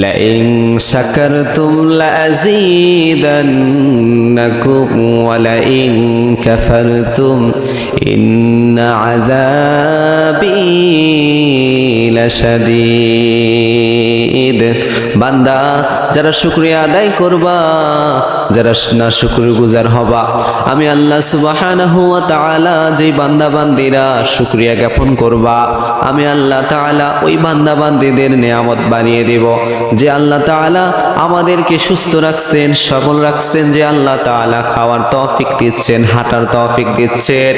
لئن شكرتم لأزيدنكم ولئن كفرتم إن عذابي لشديد. বান্দা, যারা শুক্রিয়া আদায় করবা, যারা না শুক্র গুজার হবা। আমি আল্লাহ তাআলা যেই বান্দা বান্দিরা শুক্রিয়া জ্ঞাপন করবা, আমি আল্লাহ তাআলা ওই বান্দা বান্দিদের নিয়ামত বানিয়ে দেব। যে আল্লাহ তাআলা আমাদেরকে সুস্থ রাখছেন, সবল রাখছেন, যে আল্লাহ তাআলা খাওয়ার তৌফিক দিচ্ছেন, হাঁটার তৌফিক দিচ্ছেন,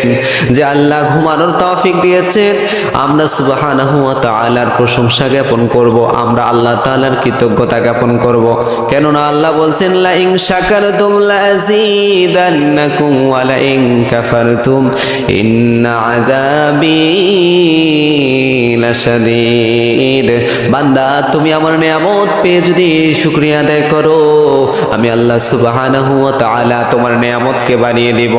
যে আল্লাহ ঘুমানোর তৌফিক দিয়েছেন, আমরা ওয়া প্রশংসা জ্ঞাপন করব, আমরা আল্লাহ তাআলার কৃতজ্ঞতা জ্ঞাপন করব। কেননা আল্লাহ বলছেন লা ইন শাকারতুম লাযীদান্নাকুম ওয়া লা ইন কাফারতুম ইন্না আযাবি লাশাদীদ। বান্দা, তুমি আমার নিয়ামত পেয়ে যদি শুকরিয়া আদায় করো, আমি আল্লাহ সুবহানাহু ওয়া তাআলা তোমার নিয়ামতকে বানিয়ে দিব।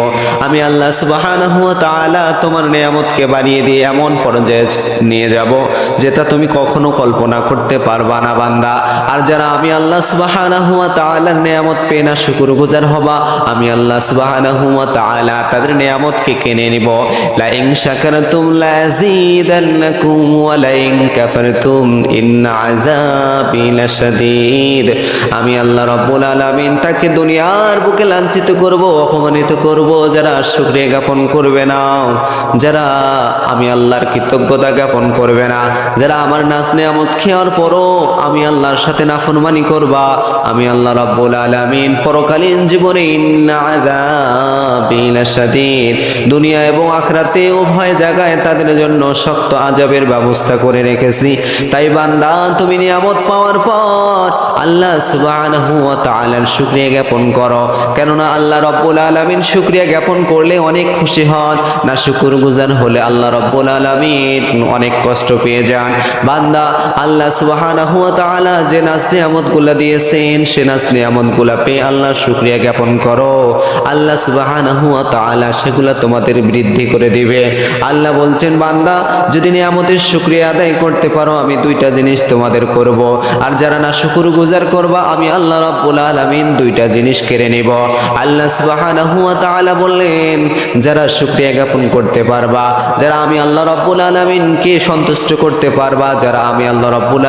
আমি আল্লাহ সুবহানাহু ওয়া তাআলা তোমার নিয়ামতকে বানিয়ে দিয়ে এমন পর্যায়ে নিয়ে যাব, যেটা তুমি কখনো কল্পনা করতে পারবা না বান্দা। আর যারা আমি আল্লাহ সুবহানাহু ওয়া তাআলার নিয়ামত পেয়ে না, শুকরগুজার হবা। আমি আল্লাহ সুবহানাহু ওয়া তাআলা তাদের নিয়ামতকে কিনে নিব। লা ইন শাকারতুম লাযীদান্নাকুম ওয়া লা কাফারতুম ইন্না আযাবি লাশাদীদ আমি আল্লাহ রাব্বুল আলামিন তাকে দুনিয়ার বুকে লাঞ্ছিত করব, অপমানিত করব, যারা শুকরিয়া জ্ঞাপন করবে না। যারা আমি আল্লাহর কৃতজ্ঞতা জ্ঞাপন করবে না। যারা আমার নাচ নিয়ামত খেয়ার পরও আমি আল্লাহর সাথে নাফরমানি করবা। আমি আল্লাহ রাব্বুল আলামিন পরকালীন জীবনে ইন্না আযাবি লাশাদীদ। দুনিয়া এবং আখিরাতে উভয় জায়গায় তাদের জন্য শক্ত আজাবের ব্যবস্থা করে রেখেছি। তাই বান্দা, তুমি নিয়ামত পাওয়ার পর আল্লাহ সুবহানাহু ওয়া তাআলার শুকরিয়া জ্ঞাপন করো। কেননা আল্লাহ রাব্বুল আলামিন শুকরিয়া জ্ঞাপন করলে অনেক খুশি হন। না শুকুর গুজার হলে আল্লাহ রাব্বুল আলামিন অনেক কষ্ট পেয়ে যান। বান্দা, আল্লাহ সুবহানাহু যে নিয়ামতগুলো দিয়েছেন, সে নিয়ামতগুলো পেয়ে আল্লাহ জ্ঞাপন করো। আল্লাহ সেগুলো তোমাদের বৃদ্ধি করে দিবে। আল্লাহ বলছেন, বান্দা, যদি নিয়ামতের আদায় করতে পারো, আমি দুইটা জিনিস তোমাদের করব। আর যারা না শুকুর গুজার করবা, আমি আল্লাহ দুইটা জিনিস কেড়ে নেব। আল্লাহ সুবহানাহু বললেন, যারা শুকরিয়া জ্ঞাপন করতে পারবা, যারা আমি আল্লাহ রাব্বুল আলামিনকে সন্তুষ্ট করতে পারবা, যারা আমি আল্লাহ রাব্বুল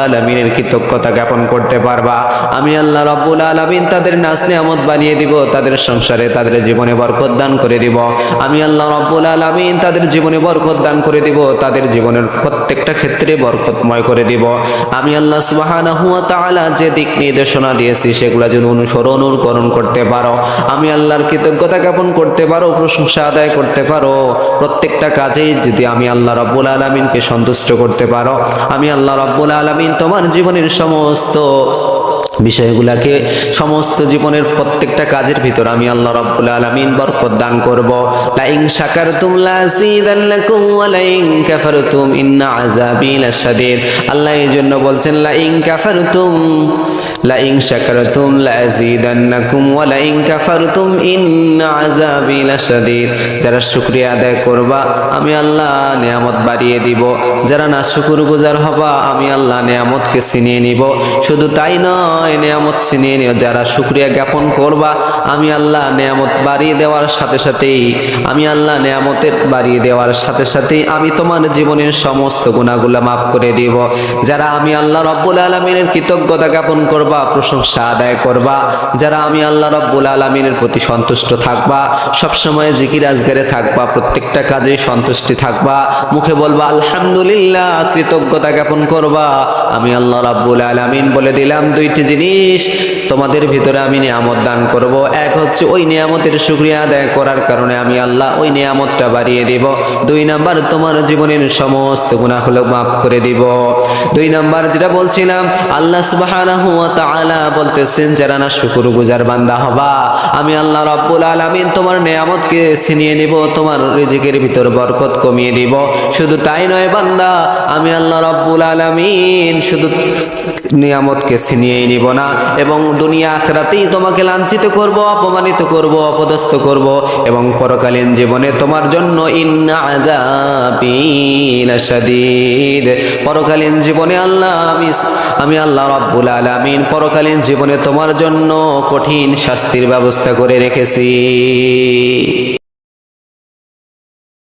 কৃতজ্ঞতা জ্ঞাপন করতে পারবা। আমি আল্লাহ রাব্বুল আলামিন তাদের নাজ নিয়ামত বানিয়ে দিব, তাদের সংসারে তাদের জীবনে বরকত দান করে দিব। আমি আল্লাহ রাব্বুল আলামিন তাদের জীবনে বরকত দান করে দিব, তাদের জীবনের প্রত্যেকটা ক্ষেত্রে বরকতময় করে দিব। আমি আল্লাহ সুবহানাহু ওয়া তাআলা যে দিক নির্দেশনা দিয়েছি, সেগুলো যেন অনুসরণ অনুকরণ করতে পারো। আমি আল্লাহর কৃতজ্ঞতা জ্ঞাপন করতে পারো, প্রশংসা আদায় করতে পারো। প্রত্যেকটা কাজেই যদি আমি আল্লাহ রাব্বুল আলামিনকে সন্তুষ্ট করতে পারো, আমি আল্লাহ রাব্বুল আলামিন তোমার জীবনের সমস্ত বিষয়গুলাকে, সমস্ত জীবনের প্রত্যেকটা কাজের ভিতর আমি আল্লাহ রাব্বুল আলামিন বরকত দান করব। লা ইন শাকারতুম লাযিদান্নাকুম ওয়া লা ইন কাফারতুম, ইন্না আযাবি লাশাদীদ। আল্লাহ এই জন্য বলছেন লা ইন কাফারতুম লাযীদান্নাকুম ওয়া লা ইন কাফারতুম ইন্না আযাবি লাশাদীদ। যারা শুকরিয়া আদায় করবা, আমি আল্লাহ নিয়ামত বাড়িয়ে দিব। যারা না শুকরগুজার হবা, আমি আল্লাহ নিয়ামতকে ছিনিয়ে নিব। শুধু তাই নয়, নিয়ামত ছিনিয়ে নিও। যারা শুক্রিয়া জ্ঞাপন করবা, আমি আল্লাহ নিয়ামত বাড়িয়ে দেওয়ার সাথে সাথেই, আমি আল্লাহ নিয়ামতের বাড়িয়ে দেওয়ার সাথে সাথেই আমি তোমার জীবনের সমস্ত গুণাগুলা মাফ করে দিব। যারা আমি আল্লাহ রব্বুল আলমিনের কৃতজ্ঞতা জ্ঞাপন করবা প্রশংসা আদায় করবা। যারা আমি আল্লাহ রব্বুল আলমিনের প্রতি সন্তুষ্ট থাকবা, সবসময় জিকির আজগারে থাকবা, প্রত্যেকটা কাজেই সন্তুষ্টি থাকবা। মুখে বলবা, আলহামদুলিল্লাহ, কৃতজ্ঞতা জ্ঞাপন করবা। আমি আল্লাহ রাব্বুল আলামিন বলে দিলাম, দুইটি জিনিস তোমাদের ভিতরে আমি নিয়ামত দান করব। এক হচ্ছে ওই নিয়ামতের শুকরিয়া আদায় করার কারণে আমি আল্লাহ ওই নিয়ামতটা বাড়িয়ে দিব। দুই নাম্বার, তোমার জীবনের সমস্ত গুনাহগুলো মাফ করে দিব। দুই নাম্বার, যেটা বলছিলাম, আল্লাহ ওয়া তাআলা বলতেছেন, যারা না শুকরগুজার বান্দা হবা, আমি আল্লাহ রাব্বুল আলামিন তোমার নিয়ামতকে ছিনিয়ে নিব, তোমার রিজিকের ভিতর বরকত কমিয়ে দিব। শুধু তাই নয় বান্দা, আমি আল্লাহ রাব্বুল আলামিন শুধু নিয়ামতকে ছিনিয়েই নিব না এবং দুনিয়া আখরাতেই তোমাকে লাঞ্ছিত করব, অপমানিত করব, অপদস্থ করব এবং পরকালীন জীবনে তোমার জন্য ইন্না আযাবি লাশাদীদ। পরকালীন জীবনে আল্লাহ, আমি আমি আল্লাহ রাব্বুল আলামিন পরকালীন জীবনে তোমার জন্য কঠিন শাস্তির ব্যবস্থা করে রেখেছি।